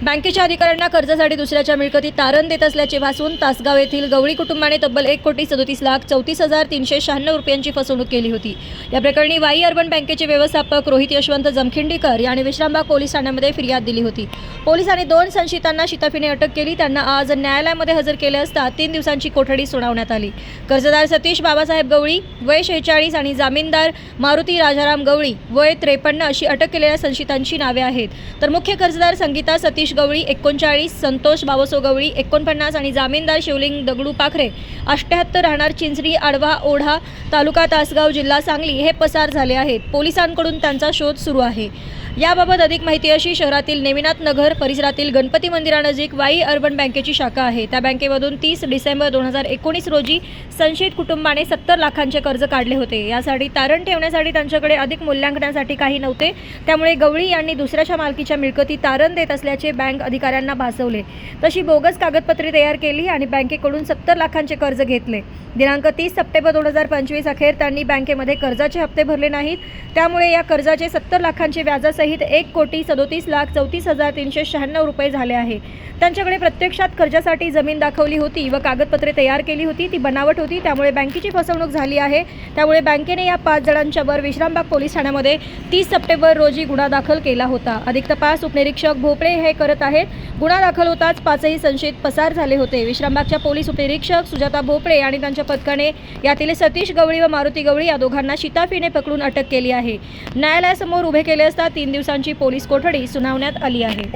बँकेच्या अधिकाऱ्यांना कर्जासाठी दुसऱ्याच्या मिळकती तारण देत असल्याचे भासून तासगाव येथील गवळी कुटुंबाने तब्बल एक कोटी सदोतीस लाख चौतीस हजार तीनशे शहाण्णव रुपयांची फसवणूक केली होती. या प्रकरणी वाई अर्बन बँकेचे व्यवस्थापक रोहित यशवंत जमखिंडीकर यांनी विश्रामबाग पोलीस ठाण्यामध्ये फिर्याद दिली होती. पोलिसांनी दोन संशयितांना शिताफीने अटक केली. त्यांना आज न्यायालयामध्ये हजर केले असता तीन दिवसांची कोठडी सुनावण्यात आली. कर्जदार सतीश बाबासाहेब गवळी वय शेहेचाळीस आणि जामीनदार मारुती राजाराम गवळी वय त्रेपन्न अशी अटक केलेल्या संशयितांची नावे आहेत. तर मुख्य कर्जदार संगीता सतीश गवळी एकोणचाळीस संतोष बावसो गवळी एकोणपन्नास आणि जामीनदार शिवलिंग दगडू पाखरे अष्ट्याहत्तर राहणार चिंचरी आडवा ओढा तालुका तासगाव जिल्हा सांगली हे पसार झाले आहेत. पोलिसांकडून त्यांचा शोध सुरू आहे. याबाबत अधिक माहिती अशी शहरातील नेमिनाथ नगर परिसरातील गणपती मंदिरानजीक वाई अर्बन बँकेची शाखा आहे. त्या बँकेमधून तीस डिसेंबर दोन हजार एकोणीस रोजी संशयित कुटुंबाने सत्तर लाखांचे कर्ज काढले होते. यासाठी तारण ठेवण्यासाठी त्यांच्याकडे अधिक मूल्यांकनासाठी काही नव्हते. त्यामुळे गवळी यांनी दुसऱ्याच्या मालकीच्या मिळकती तारण देत असल्याचे बँक अधिकाऱ्यांना भासवले. तशी बोगस कागदपत्रे तयार केली आणि बँकेकडून सत्तर लाखांचे कर्ज घेतले. दिनांक तीस सप्टेंबर दोन हजार पंचवीस अखेर त्यांनी बँकेमध्ये कर्जाचे हप्ते भरले नाहीत. त्यामुळे या कर्जाचे सत्तर लाखांचे व्याजासहित एक कोटी सदोतीस लाख चौतीस हजार तीनशे शहाण्णव रुपये झाले आहे. त्यांच्याकडे प्रत्यक्षात कर्जासाठी जमीन दाखवली होती व कागदपत्रे तयार केली होती. ती बनावट होती. त्यामुळे बँकेची फसवणूक झाली आहे. त्यामुळे बँकेने या पाच जणांच्यावर विश्रामबाग पोलीस ठाण्यामध्ये तीस सप्टेंबर रोजी गुन्हा दाखल केला होता. अधिक तपास उपनिरीक्षक भोपळे हे करत आहेत. गुन्हा दाखल होताच पाचही संशयित पसार झाले होते. विश्रामबागच्या पोलीस उपनिरीक्षक सुजाता भोपळे आणि त्यांच्या पथकाने यातील सतीश गवळी व मारुती गवळी या दोघांना शिताफीने पकडून अटक केली आहे. न्यायालयासमोर उभे केले असता तीन दिवसांची पोलीस कोठडी सुनावण्यात आली आहे.